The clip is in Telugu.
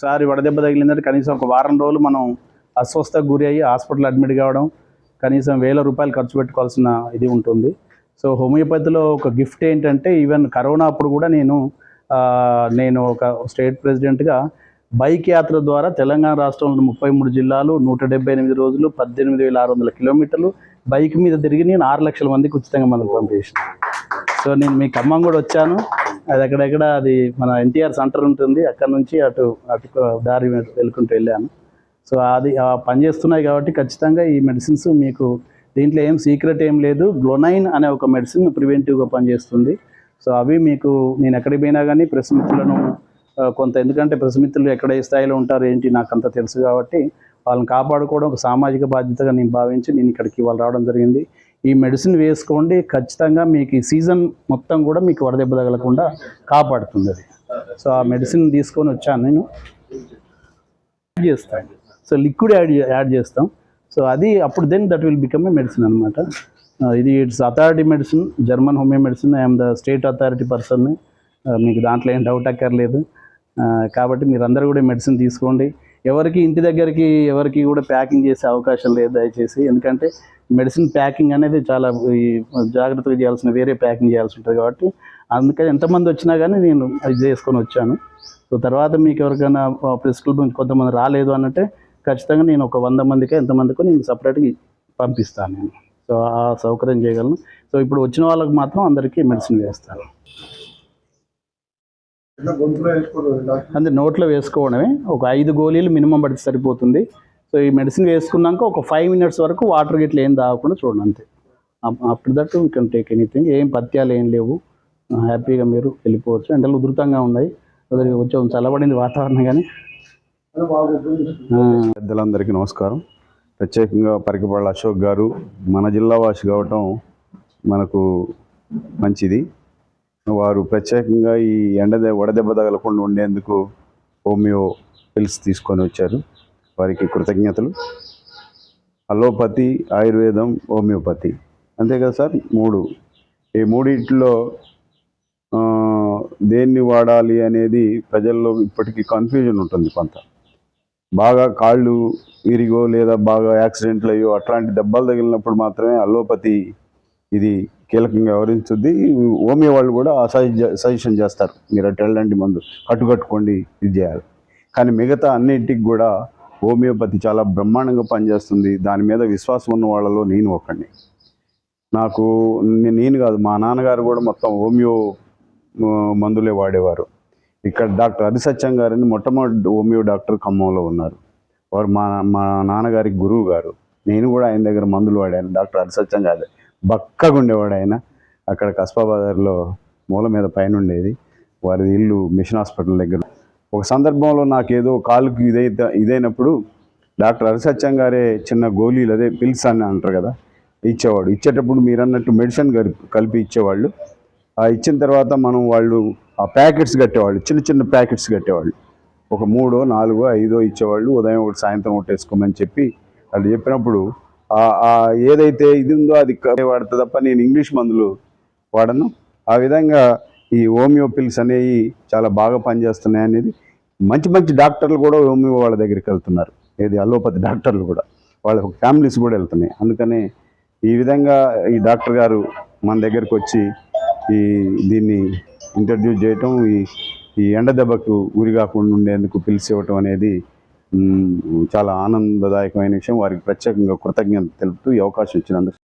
ఒకసారి వడదెబ్బ తగిలిందంటే కనీసం ఒక వారం రోజులు మనం అస్వస్థకు గురి అయ్యి హాస్పిటల్ అడ్మిట్ కావడం కనీసం వేల రూపాయలు ఖర్చు పెట్టుకోవాల్సిన ఇది ఉంటుంది. సో హోమియోపతిలో ఒక గిఫ్ట్ ఏంటంటే ఈవెన్ కరోనా అప్పుడు కూడా నేను నేను ఒక స్టేట్ ప్రెసిడెంట్గా బైక్ యాత్ర ద్వారా తెలంగాణ రాష్ట్రంలో ముప్పై మూడు జిల్లాలు నూట డెబ్బై ఎనిమిది రోజులు పద్దెనిమిది వేల ఆరు వందల కిలోమీటర్లు బైక్ మీద తిరిగి నేను ఆరు లక్షల మందికి ఉచితంగా మందులు పంపించిన. సో నేను మీ ఖమ్మం కూడా వచ్చాను. అది అక్కడెక్కడ అది మన ఎన్టీఆర్ సెంటర్ ఉంటుంది. అక్కడ నుంచి అటు అటు దారి వెళ్ళుకుంటూ వెళ్ళాను. సో అది పనిచేస్తున్నాయి పని చేస్తున్నాయి కాబట్టి ఖచ్చితంగా ఈ మెడిసిన్స్ మీకు దీంట్లో ఏం సీక్రెట్ ఏం లేదు. గ్లోనైన్ అనే ఒక మెడిసిన్ ప్రివెంటివ్గా పనిచేస్తుంది. సో అవి మీకు నేను ఎక్కడికి పోయినా కానీ ప్రెస్ మిత్రులను కొంత ఎందుకంటే ప్రెస్ మిత్రులు ఎక్కడ ఏ స్థాయిలో ఉంటారు ఏంటి నాకు అంత తెలుసు కాబట్టి వాళ్ళని కాపాడుకోవడం ఒక సామాజిక బాధ్యతగా నేను భావించి నేను ఇక్కడికి వాళ్ళు రావడం జరిగింది. ఈ మెడిసిన్ వేసుకోండి ఖచ్చితంగా మీకు ఈ సీజన్ మొత్తం కూడా మీకు వడదెబ్బ తగలకుండా కాపాడుతుంది అది. సో ఆ మెడిసిన్ తీసుకొని వచ్చాను నేను. యాడ్ చేస్తాను. సో లిక్విడ్ యాడ్ యాడ్ చేస్తాం. సో అది అప్పుడు then that will become a medicine అనమాట ఇది it's authority medicine German homeo medicine I'm the state authority person మీకు దాంట్లో ఏం డౌట్ అక్కర్లేదు. కాబట్టి మీరందరూ కూడా మెడిసిన్ తీసుకోండి. ఎవరికి ఇంటి దగ్గరికి ఎవరికి కూడా ప్యాకింగ్ చేసే అవకాశం లేదు దయచేసి. ఎందుకంటే మెడిసిన్ ప్యాకింగ్ అనేది చాలా ఈ జాగ్రత్తగా చేయాల్సిన వేరే ప్యాకింగ్ చేయాల్సి ఉంటుంది కాబట్టి. అందుకని ఎంతమంది వచ్చినా కానీ నేను అది చేసుకొని వచ్చాను. సో తర్వాత మీకు ఎవరికైనా ప్రిస్క్రిప్షన్ కొంతమంది రాలేదు అనంటే ఖచ్చితంగా నేను ఒక వంద మందికి ఎంతమందికో నేను సపరేట్గా పంపిస్తాను నేను. సో ఆ సౌకర్యం చేయగలను. సో ఇప్పుడు వచ్చిన వాళ్ళకి మాత్రం అందరికీ మెడిసిన్ వేస్తాను. అంటే నోట్లో వేసుకోవడమే. ఒక ఐదు గోళీలు మినిమం పడితే సరిపోతుంది. సో ఈ మెడిసిన్ వేసుకున్నాక ఒక ఫైవ్ మినిట్స్ వరకు వాటర్ గిట్ల ఏం తాగకుండా చూడండి అంతే. After that you can take anything ఏం పత్యాలు ఏం లేవు. హ్యాపీగా మీరు వెళ్ళిపోవచ్చు. ఎండలు ఉధృతంగా ఉన్నాయి. కొంచెం చల్లబడింది వాతావరణం కానీ. పెద్దలందరికీ నమస్కారం. ప్రత్యేకంగా పరికపళ్ళ అశోక్ గారు మన జిల్లా వాసి కావటం మనకు మంచిది. వారు ప్రత్యేకంగా ఈ ఎండదె వడదెబ్బ తగలకుండా ఉండేందుకు హోమియో పిల్స్ తీసుకొని వచ్చారు. వారికి కృతజ్ఞతలు. అలోపతి ఆయుర్వేదం హోమియోపతి. అంతే కదా సార్? మూడు. ఈ మూడింటిలో దేన్ని వాడాలి అనేది ప్రజల్లో ఇప్పటికీ కన్ఫ్యూజన్ ఉంటుంది కొంత. బాగా కాళ్ళు విరిగో లేదా బాగా యాక్సిడెంట్లు అయ్యో అట్లాంటి దెబ్బలు తగిలినప్పుడు మాత్రమే అలోపతి ఇది కీలకంగా వ్యవహరించుద్ది. హోమియో వాళ్ళు కూడా సజె- సజెషన్ చేస్తారు. మీరు అటు వెళ్ళండి మందు కట్టుకట్టుకోండి ఇది చేయాలి. కానీ మిగతా అన్నింటికి కూడా హోమియోపతి చాలా బ్రహ్మాండంగా పనిచేస్తుంది. దాని మీద విశ్వాసం ఉన్న వాళ్ళలో నేను ఒకడిని నాకు నేను కాదు మా నాన్నగారు కూడా మొత్తం హోమియో మందులే వాడేవారు. ఇక్కడ డాక్టర్ హరిసత్యం గారని మొట్టమొదటి హోమియో డాక్టర్ ఖమ్మంలో ఉన్నారు. వారు మా మా నాన్నగారికి గురువు గారు. నేను కూడా ఆయన దగ్గర మందులు వాడాను. డాక్టర్ హరిసత్యం గారు. బక్కగా ఉండేవాడు ఆయన అక్కడ కస్బా బజార్లో మూల మీద పైన ఉండేది వారి ఇల్లు మిషన్ హాస్పిటల్ దగ్గర. ఒక సందర్భంలో నాకేదో కాలుకి ఇదైతే ఇదైనప్పుడు డాక్టర్ హరిసత్యం గారే చిన్న గోళీలు అదే పిల్స్ అని అంటారు కదా ఇచ్చేవాడు. ఇచ్చేటప్పుడు మీరు అన్నట్టు మెడిసిన్ కలిపి కలిపి ఇచ్చేవాళ్ళు. ఆ ఇచ్చిన తర్వాత మనం వాళ్ళు ఆ ప్యాకెట్స్ కట్టేవాళ్ళు. చిన్న చిన్న ప్యాకెట్స్ కట్టేవాళ్ళు. ఒక మూడో నాలుగో ఐదో ఇచ్చేవాళ్ళు. ఉదయం ఒకటి సాయంత్రం ఒకటి వేసుకోమని చెప్పి వాళ్ళు చెప్పినప్పుడు ఏదైతే ఇది ఉందో అది క- వాడతా తప్ప నేను ఇంగ్లీష్ మందులు వాడను. ఆ విధంగా ఈ హోమియో పిల్స్ అనేవి చాలా బాగా పనిచేస్తున్నాయి అనేది మంచి మంచి డాక్టర్లు కూడా హోమియో వాళ్ళ దగ్గరికి వెళ్తున్నారు. ఏది అలోపతి డాక్టర్లు కూడా. వాళ్ళ ఫ్యామిలీస్ కూడా వెళ్తున్నాయి. అందుకనే ఈ విధంగా ఈ డాక్టర్ గారు మన దగ్గరకు వచ్చి ఈ దీన్ని ఇంట్రడ్యూస్ చేయటం ఈ ఈ ఎండ దెబ్బకు గురి కాకుండా ఉండేందుకు పిలిచి ఇవ్వటం అనేది చాలా ఆనందదాయకమైన విషయం. వారికి ప్రత్యేకంగా కృతజ్ఞత తెలుపుతూ ఈ అవకాశం ఇచ్చినందుకు